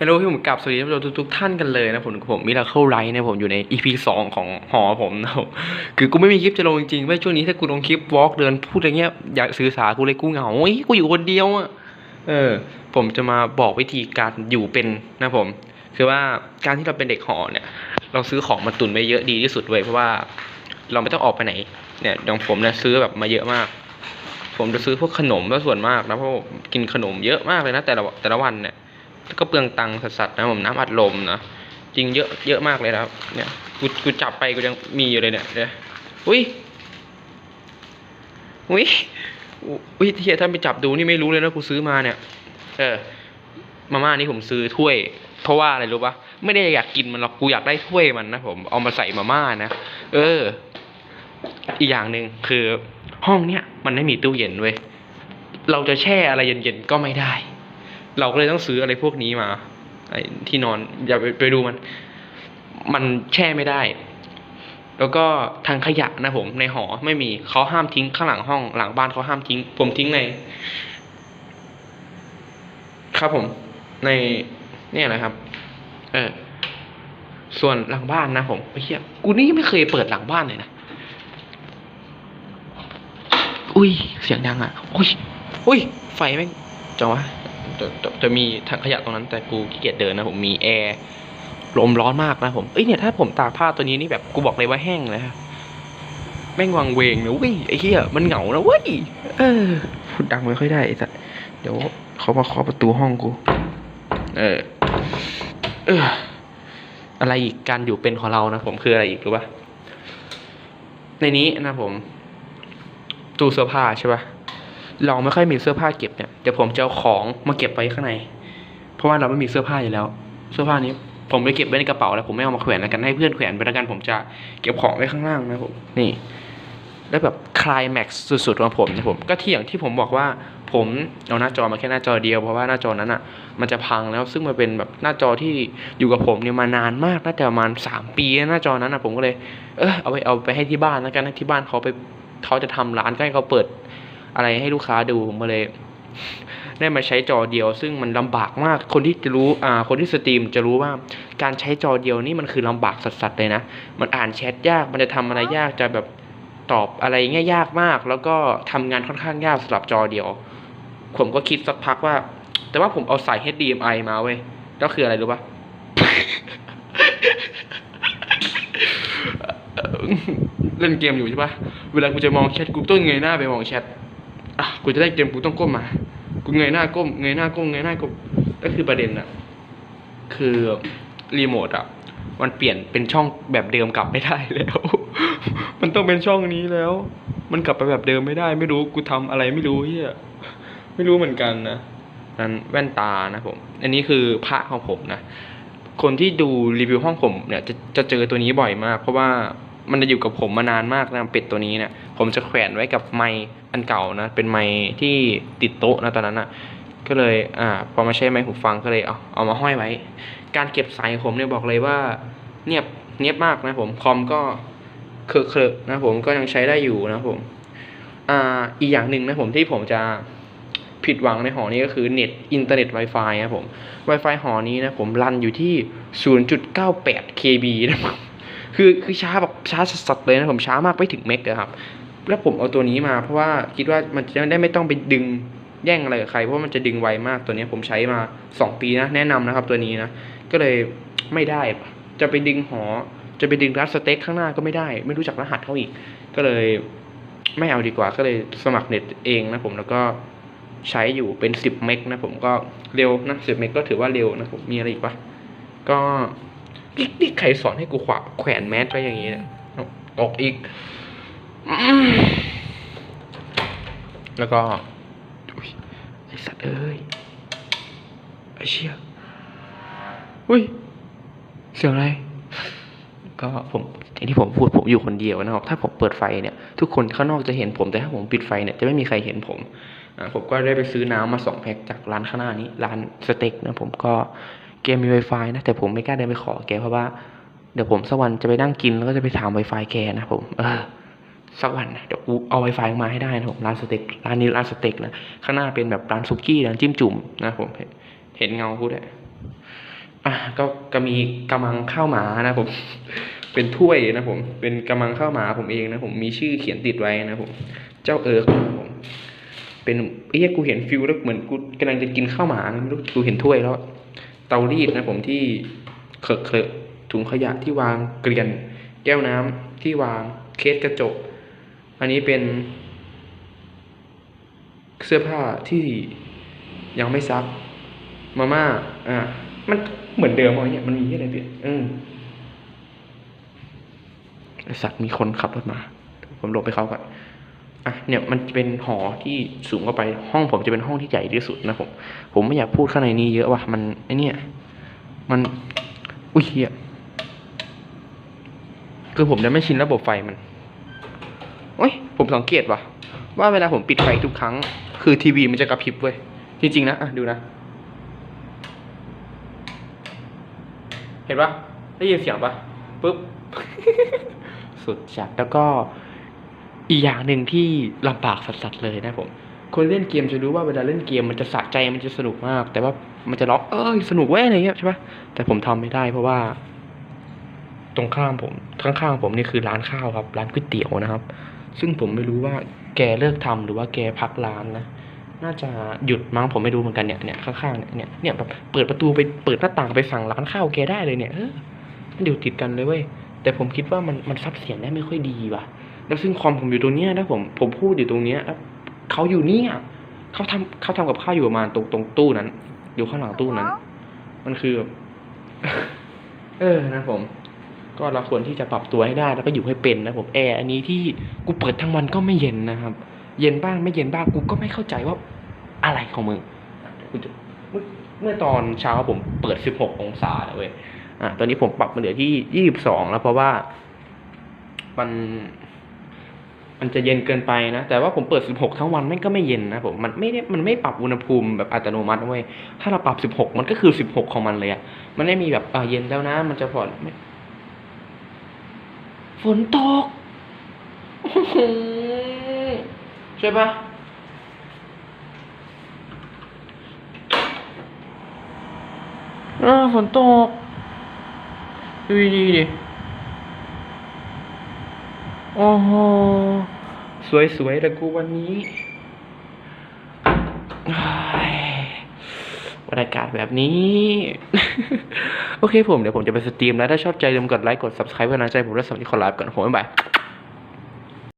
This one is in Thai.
ฮัลโหลพี่ผมกลับสวัสดีท่านผู้ชมทุกท่านกันเลยนะผมผมมิราเคิลไรนะผมอยู่ใน EP สองของหอผมนะผมคือกูไม่มีคลิปจะลงจริงๆเว้ช่วงนี้ถ้ากูลงคลิปวอล์กเดินพูดอะไรเงี้ยอยากสื่อสารกูเลยกูเหงาเฮ้ยกูอยู่คนเดียวอะเออ ผมจะมาบอกวิธีการอยู่เป็นนะผม คือว่าการที่เราเป็นเด็กหอเนี่ย เราซื้อของมาตุนไว้เยอะดีที่สุดเว้ยเพราะว่าเราไม่ต้องออกไปไหน เนี่ยอย่างผมเนี่ยซื้อแบบมาเยอะมาก ผมจะซื้อพวกขนมก็ส่วนมากนะเพราะกินขนมเยอะมากเลยนะแต่ละแต่ละวันเนี่ย ก็เปลืองตังค์สัสๆนะผมน้ำอัดลมนะจริงเยอะเยอะมากเลยนะครับเนี่ยกูกูจับไปกูยังมีอยู่เลยเนี่ยเดี๋ยวอุ้ยอุ้ยอุ้ยเทียถ้าไปจับดูนี่ไม่รู้เลยนะกูซื้อมาเนี่ย เออมาม่านี่ผมซื้อถ้วย เพราะว่าอะไรรู้ปะไม่ได้อยากกินมันหรอกกูอยากได้ถ้วยมันนะผมเอามาใส่มาม่านะเออ อีกอย่างหนึ่งคือห้องเนี้ยมันไม่มีตู้เย็นเว้ยเราจะแช่อะไรเย็นๆก็ไม่ได้ เราก็เลยต้องซื้ออะไรพวกนี้มาไอ้ที่นอนอย่าไปไปดูมัน มันแช่ไม่ได้ แล้วก็ทางขยะนะผม ในหอไม่มีเขาห้ามทิ้งข้างหลังห้อง หลังบ้านเขาห้ามทิ้ง ผมทิ้งใน ครับผม ในเนี่ยนะครับ เออ ส่วนหลังบ้านนะผมไอ้เหี้ยกูนี่ไม่เคยเปิดหลังบ้านเลยนะอุ้ย เสียงดังอะอุ้ยอุ้ย ไฟแม่งจังวะ จะจะจะมีถังขยะตรงนั้นแต่กูขี้เกียจเดินนะผมมีแอร์ลมร้อนมากนะผมเอ้ยเนี่ยถ้าผมตากผ้าตัวนี้นี่แบบกูบอกเลยว่าแห้งเลยฮะแม่งวังเวงนะเว้ยไอ้เหี้ยมันเหงานะเว้ยเออพูดดังไม่ค่อยได้ไอ้สัสเดี๋ยวเขามาเคาะประตูห้องกู เออ เออ อะไรอีกการอยู่เป็นของเรานะผมคืออะไรอีกรู้ปะในนี้นะผมตู้เสื้อผ้าใช่ปะ เราไม่ค่อยมีเสื้อผ้าเก็บเนี่ยเดี๋ยวผมจะเอาของมาเก็บไว้ข้างใน เพราะว่าเราไม่มีเสื้อผ้าอยู่แล้ว เสื้อผ้านี้ผมไปเก็บไว้ในกระเป๋าแล้วผมไม่เอามาแขวนแล้วกันให้เพื่อนแขวนไปแล้วกันผมจะเก็บของไว้ข้างล่างนะผมนี่แล้วแบบคลายแม็กซ์สุดๆของผมนะผมก็ที่อย่างที่ผมบอกว่าผมเอาหน้าจอมาแค่หน้าจอเดียวเพราะว่าหน้าจอนั้นอะ มันจะพังแล้วซึ่งมันเป็นแบบหน้าจอที่อยู่กับผมเนี่ยมานานมากน่าจะประมาณสามปีหน้าจอนั้นอะผมก็เลยเออเอาไปเอาไปให้ที่บ้านแล้วกันให้ที่บ้านเขาไปเขาจะทำร้านก็ให้เขาเปิด อะไรให้ลูกค้าดูผมก็เลยได้มาใช้จอเดียว ซึ่งมันลำบากมากคนที่จะรู้อ่าคนที่สตรีมจะรู้ว่าการใช้จอเดียวนี่มันคือลำบากสัสๆเลยนะ มันอ่านแชทยากมันจะทำอะไรยากจะแบบตอบอะไรเงี้ยยากมาก แล้วก็ทำงานค่อนข้างยากสำหรับจอเดียว ผมก็คิดสักพักว่า แต่ว่าผมเอาสาย HDMI มาเว้ยแล้วคืออะไรรู้ปะเล่นเกมอยู่ใช่ปะเวลากูจะมองแชทกูต้องเงยหน้าไปมองแชท กูจะได้เกมกูต้องก้มมา กูเงยหน้าก้มเงยหน้าก้มเงยหน้าก้มก็คือประเด็นอะคือรีโมทอะมันเปลี่ยนเป็นช่องแบบเดิมกลับไม่ได้แล้ว มันต้องเป็นช่องนี้แล้ว มันกลับไปแบบเดิมไม่ได้ ไม่รู้กูทำอะไรไม่รู้เฮียไม่รู้เหมือนกันนะนั้นแว่นตานะผม อันนี้คือพระของผมนะ คนที่ดูรีวิวห้องผมเนี่ยจะจะเจอตัวนี้บ่อยมาก เพราะว่า มันจะอยู่กับผมมานานมากนะเป็ดตัวนี้เนี่ยผมจะแขวนไว้กับไมค์อันเก่านะ เป็นไมค์ที่ติดโต๊ะนะตอนนั้นอะก็เลยอ่าพอมาใช้ไมค์หูฟังก็เลยเอาเอามาห้อยไว้ การเก็บสายผมเนี่ยบอกเลยว่า เนียบเนียบมากนะผมคอมก็เคอะเคอะนะผมก็ยังใช้ได้อยู่นะผมอ่าอีกอย่างหนึ่งนะผมที่ผมจะผิดหวังในหอนี้ก็คือเน็ตอินเทอร์เน็ต Wi-Fi นะผม Wi-Fi หอนี้นะผมรันอยู่ที่ 0.98 KB นะผม คือคือช้าแบบช้าสัสเลยนะผมช้ามากไม่ถึงเมกอะครับ แล้วผมเอาตัวนี้มาเพราะว่าคิดว่ามันจะได้ไม่ต้องไปดึงแย่งอะไรกับใครเพราะมันจะดึงไวมากตัวนี้ผมใช้มา 2 ปีนะแนะนำนะครับตัวนี้นะก็เลยไม่ได้จะไปดึงหอ จะไปดึงรัดสเต็กข้างหน้าก็ไม่ได้ ไม่รู้จักรหัสเขาอีก ก็เลยไม่เอาดีกว่าก็เลยสมัครเน็ตเองนะผมแล้วก็ใช้อยู่เป็น 10 เมกนะผมก็เร็วนะ10 เมกก็ถือว่าเร็วนะผมมีอะไรอีกปะก็ นี่นี่ใครสอนให้กูขวาแขวนแมสไว้อย่างนี้เนี่ยตกอีกอแล้วก็ไอสัตว์เอ้ยไอเชี่ยอุ้ย เสียงอะไร ก็ผมอย่างที่ผมพูดผมอยู่คนเดียวนะครับ ถ้าผมเปิดไฟเนี่ย ทุกคนข้างนอกจะเห็นผม แต่ถ้าผมปิดไฟเนี่ยจะไม่มีใครเห็นผมผมก็ได้ไปซื้อน้ำมาสองแพ็คจากร้านข้างหน้านี้ ร้านสเต็กนะผมก็ แกมี Wi-Fi นะ แต่ผมไม่กล้าเดินไปขอแกเพราะว่า เดี๋ยวผมสักวันจะไปนั่งกินแล้วก็จะไปถาม Wi-Fi แกนะผม เออสักวันนะเดี๋ยวกูเอา Wi-Fi มาให้ได้นะผมร้านสเต็กร้านนี้ร้านสเต็กนะข้างหน้าเป็นแบบร้านซุกี้ร้านจิ้มจุ่มนะผมเห็นเห็นเงาพูดได้อะก็ก็มีกำมังข้าวหมานะผม เป็นถ้วยนะผม เป็นกำมังข้าวหมาผมเองนะผมมีชื่อเขียนติดไว้นะผม เจ้าเอิร์กนะผมเป็นเอ้ยกูเห็นฟิลแล้วเหมือนกูกำลังจะกินข้าวหมานะไม่รู้กูเห็นถ้วยแล้ว เตารีดนะผมที่เคอะเคอะถุงขยะที่วางเกลียน แก้วน้ำที่วางเคสกระจก อันนี้เป็น เสื้อผ้าที่ยังไม่ซัก มาม่า อะมันเหมือนเดิมอะไรเนี่ยมันมีอะไรเปลี่ยนออไอสัตว์มีคนขับรถมา ผมหลบไปเขาก่อน อะเนี่ยมันเป็นหอที่สูงเข้าไปห้องผมจะเป็นห้องที่ใหญ่ที่สุดนะผม ผมไม่อยากพูดข้างในนี้เยอะว่ะมันไอเนี่ย มันอุ้ยเฮียคือผมจะไม่ชินระบบไฟมันโอ้ยผมสังเกตว่ะว่าเวลาผมปิดไฟทุกครั้ง คือทีวีมันจะกระพริบเว้ยจริงๆนะอะดูนะ เห็นปะได้ยินเสียงปะปุ๊บ สุดจัดแล้วก็ อีกอย่างหนึ่งที่ลำบากสัสๆเลยนะผม คนเล่นเกมจะรู้ว่าเวลาเล่นเกมมันจะสะใจมันจะสนุกมาก แต่ว่ามันจะร้องเอ้ยสนุกเว้ยอะไรเงี้ยใช่ปะแต่ผมทำไม่ได้เพราะว่า ตรงข้ามผมข้างๆผมนี่คือร้านข้าวครับ ร้านก๋วยเตี๋ยวนะครับ ซึ่งผมไม่รู้ว่าแกเลิกทำหรือว่าแกพักร้านนะน่าจะหยุดมั้งผมไม่รู้เหมือนกันเนี่ยเนี่ยข้างๆเนี่ยเนี่ยเนี่ยแบบเปิดประตูไปเปิดหน้าต่างไปสั่งร้านข้าวแกได้เลยเนี่ยเออมันอยู่ติดกันเลยเว้ยแต่ผมคิดว่ามันมันซับเสียงได้ไม่ค่อยดีว่ะ แล้วซึ่งคอมผมอยู่ตรงเนี้ยนะผมผมพูดอยู่ตรงเนี้ยแล้วเขาอยู่เนี่ยเขาทำเขาทำกับข้าวอยู่ประมาณตรงตรงตู้นั้น อยู่ข้างหลังตู้นั้น มันคือแบบเออนะผม ก็เราควรที่จะปรับตัวให้ได้แล้วก็อยู่ให้เป็นนะผมแอร์อันนี้ที่กูเปิดทั้งวันก็ไม่เย็นนะครับ เย็นบ้างไม่เย็นบ้างกูก็ไม่เข้าใจว่าอะไรของมึงเมื่อเมื่อตอนเช้าผมเปิด 16 องศาเลยเว้ยอะตอนนี้ผมปรับมาเหลือที่ 22 แล้วเพราะว่ามัน มันจะเย็นเกินไปนะ แต่ว่าผมเปิด 16 ทั้งวันมันก็ไม่เย็นนะผม มันไม่ได้มันไม่ปรับอุณหภูมิแบบอัตโนมัติเว้ย ถ้าเราปรับ 16 มันก็คือ 16 ของมันเลยอะมันไม่มีแบบอ่าเย็นแล้วนะ มันจะผ่อนฝนตกใช่ปะอ่าฝนตกดูดีดิ โอ้โหสวยๆแต่กูวันนี้บรรยากาศแบบนี้ โอเคผมเดี๋ยวผมจะไปสตรีมแล้ว ถ้าชอบใจลืมกดไลค์ กด subscribe เพื่อนใจผมและสวัสดีขอลาไปก่อนผมบ๊ายบาย